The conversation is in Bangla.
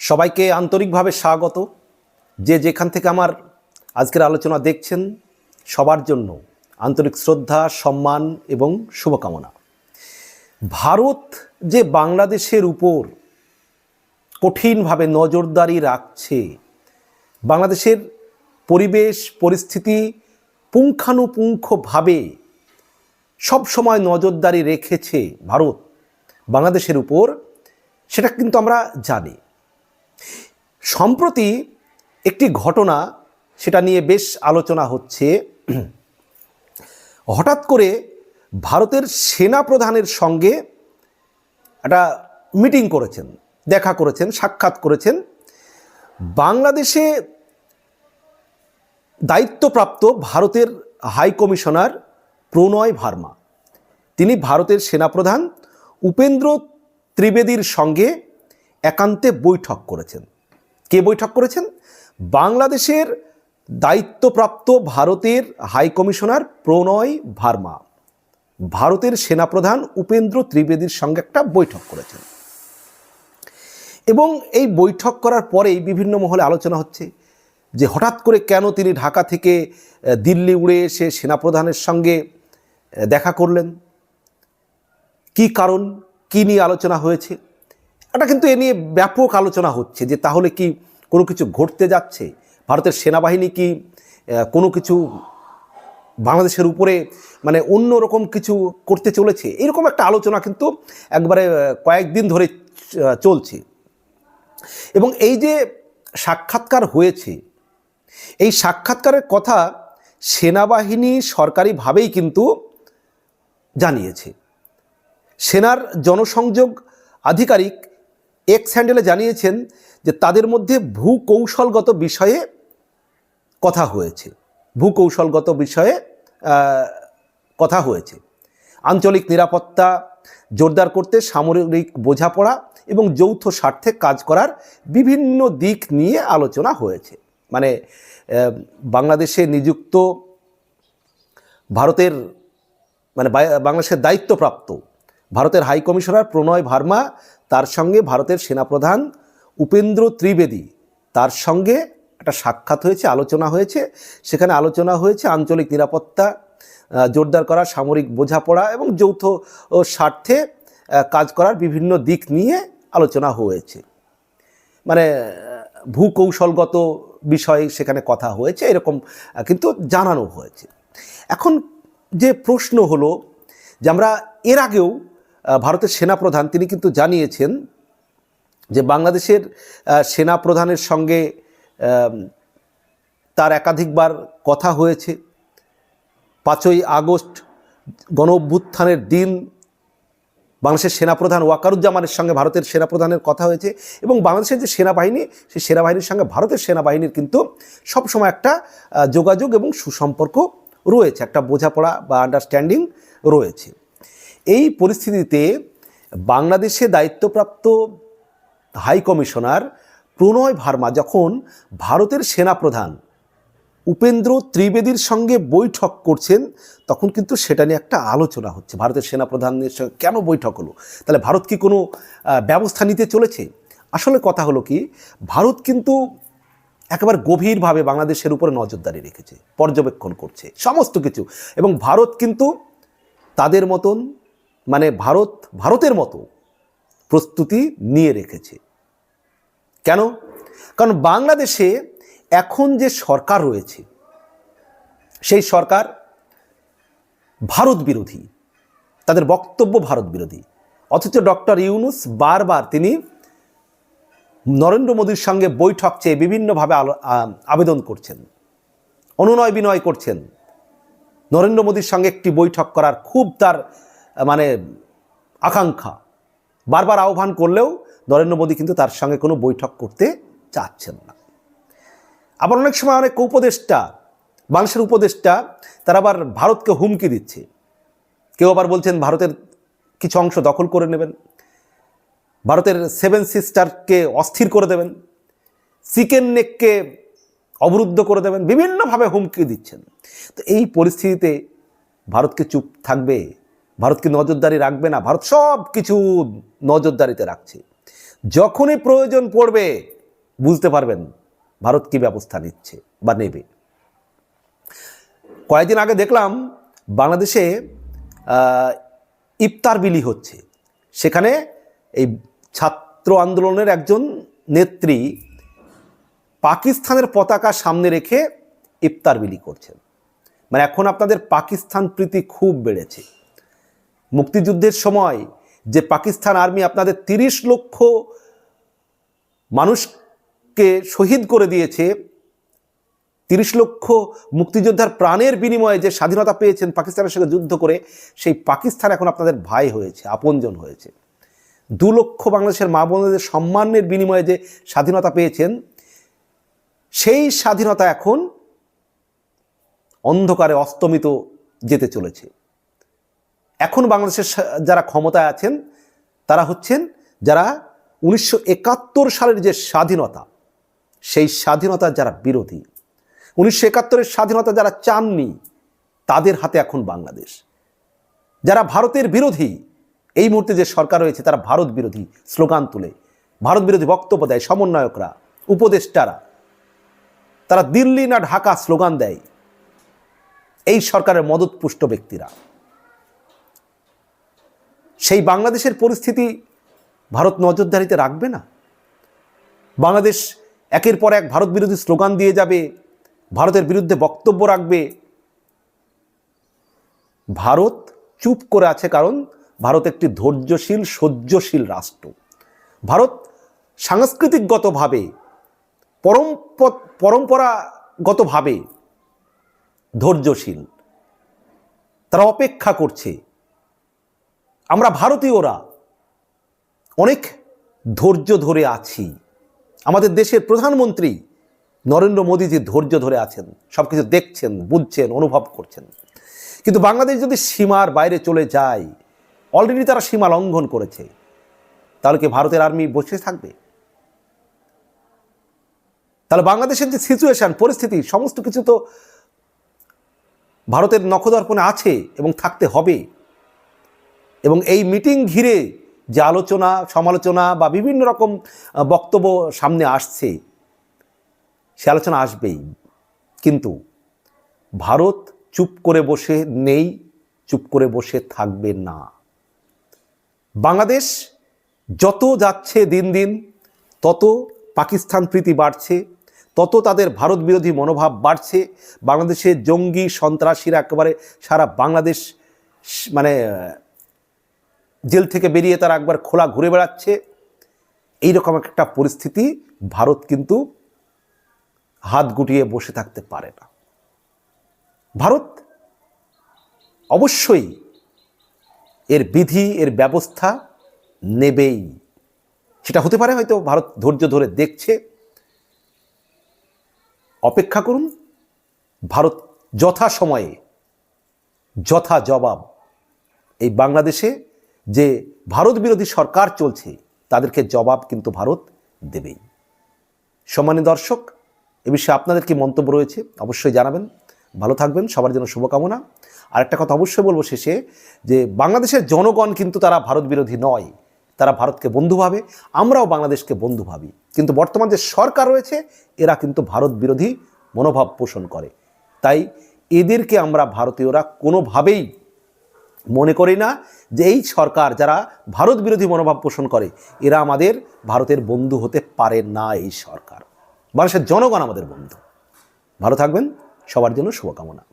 সবাইকে আন্তরিকভাবে স্বাগত। যে যেখান থেকে আমার আজকের আলোচনা দেখছেন, সবার জন্য আন্তরিক শ্রদ্ধা, সম্মান এবং শুভকামনা। ভারত যে বাংলাদেশের উপর কঠিনভাবে নজরদারি রাখছে, বাংলাদেশের পরিবেশ, পরিস্থিতি পুঙ্খানুপুঙ্খভাবে সব সময় নজরদারি রেখেছে ভারত বাংলাদেশের উপর, সেটা কিন্তু আমরা জানি। সম্প্রতি একটি ঘটনা সেটা নিয়ে বেশ আলোচনা হচ্ছে। হঠাৎ করে ভারতের সেনা প্রধানের সঙ্গে একটা মিটিং করেছেন, দেখা করেছেন, সাক্ষাৎ করেছেন। বাংলাদেশে দায়িত্বপ্রাপ্ত ভারতের হাই কমিশনার প্রণয় ভার্মা, তিনি ভারতের সেনাপ্রধান উপেন্দ্র ত্রিবেদীর সঙ্গে একান্তে বৈঠক করেছেন। কে বৈঠক করেছেন? বাংলাদেশের দায়িত্বপ্রাপ্ত ভারতের হাই কমিশনার প্রণয় ভার্মা। ভারতের সেনাপ্রধান উপেন্দ্র ত্রিবেদীর সঙ্গে একটা বৈঠক করেছেন। এবং এই বৈঠক করার পরেই বিভিন্ন মহলে আলোচনা হচ্ছে যে হঠাৎ করে কেন তিনি ঢাকা থেকে দিল্লি উড়ে এসে সেনাপ্রধানের সঙ্গে দেখা করলেন? কি কারণ? কি নিয়ে আলোচনা হয়েছে? এটা কিন্তু এ নিয়ে ব্যাপক আলোচনা হচ্ছে যে তাহলে কি কোনো কিছু ঘটতে যাচ্ছে? ভারতের সেনাবাহিনী কি কোনো কিছু বাংলাদেশের উপরে মানে অন্য রকম কিছু করতে চলেছে? এরকম একটা আলোচনা কিন্তু একবারে কয়েকদিন ধরে চলছে। এবং এই যে সাক্ষাৎকার হয়েছে, এই সাক্ষাৎকারের কথা সেনাবাহিনী সরকারিভাবেই কিন্তু জানিয়েছে। সেনার জনসংযোগ আধিকারিক এক্স হ্যান্ডেলে জানিয়েছেন যে তাদের মধ্যে ভূকৌশলগত বিষয়ে কথা হয়েছে। ভূকৌশলগত বিষয়ে কথা হয়েছে। আঞ্চলিক নিরাপত্তা, জোরদার করতে সামরিক বোঝাপড়া এবং যৌথ স্বার্থে কাজ করার বিভিন্ন দিক নিয়ে আলোচনা হয়েছে। মানে বাংলাদেশে নিযুক্ত, ভারতের মানে বাংলাদেশের দায়িত্বপ্রাপ্ত ভারতের হাই কমিশনার প্রণয় ভার্মা, তার সঙ্গে ভারতের সেনাপ্রধান উপেন্দ্র ত্রিবেদী। তার সঙ্গে একটা সাক্ষাৎ হয়েছে, আলোচনা হয়েছে। সেখানে আলোচনা হয়েছে আঞ্চলিক নিরাপত্তা জোরদার করা, সামরিক বোঝাপড়া এবং যৌথ স্বার্থে কাজ করার বিভিন্ন দিক নিয়ে আলোচনা হয়েছে। মানে ভূকৌশলগত বিষয়ে সেখানে কথা হয়েছে, এরকম কিন্তু জানানো হয়েছে। এখন যে প্রশ্ন হলো যে আমরা এর আগেও ভারতের সেনাপ্রধান, তিনি কিন্তু জানিয়েছেন যে বাংলাদেশের সেনাপ্রধানের সঙ্গে তার একাধিকবার কথা হয়েছে। পাঁচই আগস্ট গণ অভ্যুত্থানের দিন বাংলাদেশের সেনাপ্রধান ওয়াকারুজ্জামানের সঙ্গে ভারতের সেনাপ্রধানের কথা হয়েছে এবং বাংলাদেশের যে সেনাবাহিনী, সেই সেনাবাহিনীর সঙ্গে ভারতের সেনাবাহিনীর কিন্তু সবসময় একটা যোগাযোগ এবং সুসম্পর্ক রয়েছে, একটা বোঝাপড়া বা আন্ডারস্ট্যান্ডিং রয়েছে। এই পরিস্থিতিতে বাংলাদেশে দায়িত্বপ্রাপ্ত হাই কমিশনার প্রণয় ভার্মা যখন ভারতের সেনাপ্রধান উপেন্দ্র ত্রিবেদীর সঙ্গে বৈঠক করছেন, তখন কিন্তু সেটা নিয়ে একটা আলোচনা হচ্ছে। ভারতের সেনাপ্রধানের সঙ্গে কেন বৈঠক হলো? তাহলে ভারত কি কোনো ব্যবস্থা নিতে চলেছে? আসলে কথা হলো কি, ভারত কিন্তু একেবারে গভীরভাবে বাংলাদেশের উপরে নজরদারি রেখেছে, পর্যবেক্ষণ করছে, সমস্ত কিছু। এবং ভারত কিন্তু তাদের মতন মানে ভারত, ভারতের মতো প্রস্তুতি নিয়ে রেখেছে। কেন? কারণ বাংলাদেশে এখন যে সরকার রয়েছে, সেই সরকার ভারত বিরোধী, তাদের বক্তব্য ভারত বিরোধী। অথচ ডক্টর ইউনুস বারবার তিনি নরেন্দ্র মোদীর সঙ্গে বৈঠক চেয়ে বিভিন্নভাবে আবেদন করছেন অনুনয় বিনয় করছেন। নরেন্দ্র মোদীর সঙ্গে একটি বৈঠক করার খুব তার মানে আকাঙ্ক্ষা। বারবার আহ্বান করলেও নরেন্দ্র মোদী কিন্তু তার সঙ্গে কোনো বৈঠক করতে চাচ্ছেন না। আবার অনেক সময় অনেক উপদেষ্টা, বাংলাদেশের উপদেষ্টা, তারা আবার ভারতকে হুমকি দিচ্ছে। কেউ আবার বলছেন ভারতের কিছু অংশ দখল করে নেবেন। ভারতের সেভেন সিস্টারকে অস্থির করে দেবেন। চিকেন নেককে অবরুদ্ধ করে দেবেন। বিভিন্নভাবে হুমকি দিচ্ছেন। তো এই পরিস্থিতিতে ভারতকে চুপ থাকবে? ভারতকে নজরদারি রাখবে না, ভারত সব কিছু নজরদারিতে রাখছে। যখনই প্রয়োজন পড়বে, বুঝতে পারবেন ভারত কি ব্যবস্থা নিচ্ছে বা নেবে। কয়েকদিন আগে দেখলাম বাংলাদেশে ইফতার বিলি হচ্ছে। সেখানে এই ছাত্র আন্দোলনের একজন নেত্রী পাকিস্তানের পতাকা সামনে রেখে ইফতার বিলি করছেন। মানে এখন আপনাদের পাকিস্তান প্রীতি খুব বেড়েছে। মুক্তিযুদ্ধের সময় যে পাকিস্তান আর্মি আপনাদের তিরিশ লক্ষ মানুষকে শহীদ করে দিয়েছে, তিরিশ লক্ষ মুক্তিযোদ্ধার প্রাণের বিনিময়ে যে স্বাধীনতা পেয়েছেন পাকিস্তানের সঙ্গে যুদ্ধ করে, সেই পাকিস্তান এখন আপনাদের ভাই হয়েছে, আপনজন হয়েছে। দু লক্ষ বাংলাদেশের মা বোনদের সম্মানের বিনিময়ে যে স্বাধীনতা পেয়েছেন, সেই স্বাধীনতা এখন অন্ধকারে অস্তমিত যেতে চলেছে। এখন বাংলাদেশের যারা ক্ষমতায় আছেন, তারা হচ্ছেন যারা উনিশশো একাত্তর সালের যে স্বাধীনতা, সেই স্বাধীনতার যারা বিরোধী। উনিশশো একাত্তরের স্বাধীনতা যারা চাননি, তাদের হাতে এখন বাংলাদেশ। যারা ভারতের বিরোধী, এই মুহূর্তে যে সরকার রয়েছে, তারা ভারত বিরোধী স্লোগান তুলে। ভারত বিরোধী বক্তব্য দেয় সমন্বয়করা, উপদেষ্টারা। তারা দিল্লি না ঢাকা স্লোগান দেয়। এই সরকারের মদতপুষ্ট ব্যক্তিরা। সেই বাংলাদেশের পরিস্থিতি ভারত নজরদারিতে রাখবে না? বাংলাদেশ একের পর এক ভারত বিরোধী স্লোগান দিয়ে যাবে, ভারতের বিরুদ্ধে বক্তব্য রাখবে। ভারত চুপ করে আছে কারণ ভারত একটি ধৈর্যশীল, সহ্যশীল রাষ্ট্র। ভারত সাংস্কৃতিকগতভাবে পরম্প পরম্পরাগতভাবে ধৈর্যশীল। তারা অপেক্ষা করছে আমরা ভারতীয়রা অনেক ধৈর্য ধরে আছি। আমাদের দেশের প্রধানমন্ত্রী নরেন্দ্র মোদী যে ধৈর্য ধরে আছেন সব কিছু দেখছেন, বুঝছেন, অনুভব করছেন। কিন্তু বাংলাদেশ যদি সীমার বাইরে চলে যায় অলরেডি তারা সীমা লঙ্ঘন করেছে, তাহলে কি ভারতের আর্মি বসে থাকবে? তাহলে বাংলাদেশের যে সিচুয়েশন পরিস্থিতি, সমস্ত কিছু তো ভারতের নখদর্পণে আছে এবং থাকতে হবে। এবং এই মিটিং ঘিরে যে আলোচনা, সমালোচনা বা বিভিন্ন রকম বক্তব্য সামনে আসছে, সে আলোচনা আসবেই। কিন্তু ভারত চুপ করে বসে নেই, চুপ করে বসে থাকবে না। বাংলাদেশ যত যাচ্ছে দিন দিন, তত পাকিস্তান প্রীতি বাড়ছে, তত তাদের ভারত বিরোধী মনোভাব বাড়ছে। বাংলাদেশের জঙ্গি সন্ত্রাসীরা একেবারে সারা বাংলাদেশ মানে জেল থেকে বেরিয়ে তারা একবার খোলা ঘুরে বেড়াচ্ছে। এইরকম একটা পরিস্থিতি ভারত কিন্তু হাত গুটিয়ে বসে থাকতে পারে না। ভারত অবশ্যই এর বিধি, এর ব্যবস্থা নেবেই। সেটা হতে পারে হয়তো ভারত ধৈর্য ধরে দেখছে। অপেক্ষা করুন, ভারত যথা সময়ে যথা জবাব এই বাংলাদেশে যে ভারত বিরোধী সরকার চলছে, তাদেরকে জবাব কিন্তু ভারত দেবেই। সম্মানিত দর্শক, এ বিষয়ে আপনাদের কি মন্তব্য রয়েছে অবশ্যই জানাবেন। ভালো থাকবেন, সবার জন্য শুভকামনা। আর একটা কথা অবশ্যই বলব শেষে, যে বাংলাদেশের জনগণ কিন্তু তারা ভারত বিরোধী নয়, তারা ভারতকে বন্ধু ভাবে, আমরাও বাংলাদেশকে বন্ধু ভাবি। কিন্তু বর্তমান যে সরকার রয়েছে, এরা কিন্তু ভারত বিরোধী মনোভাব পোষণ করে। তাই এদেরকে আমরা ভারতীয়রা কোনোভাবেই মনে করি না যে এই সরকার যারা ভারত বিরোধী মনোভাব পোষণ করে, এরা আমাদের ভারতের বন্ধু হতে পারে না এই সরকার। মানুষের জনগণ আমাদের বন্ধু। ভালো থাকবেন। সবার জন্য শুভকামনা।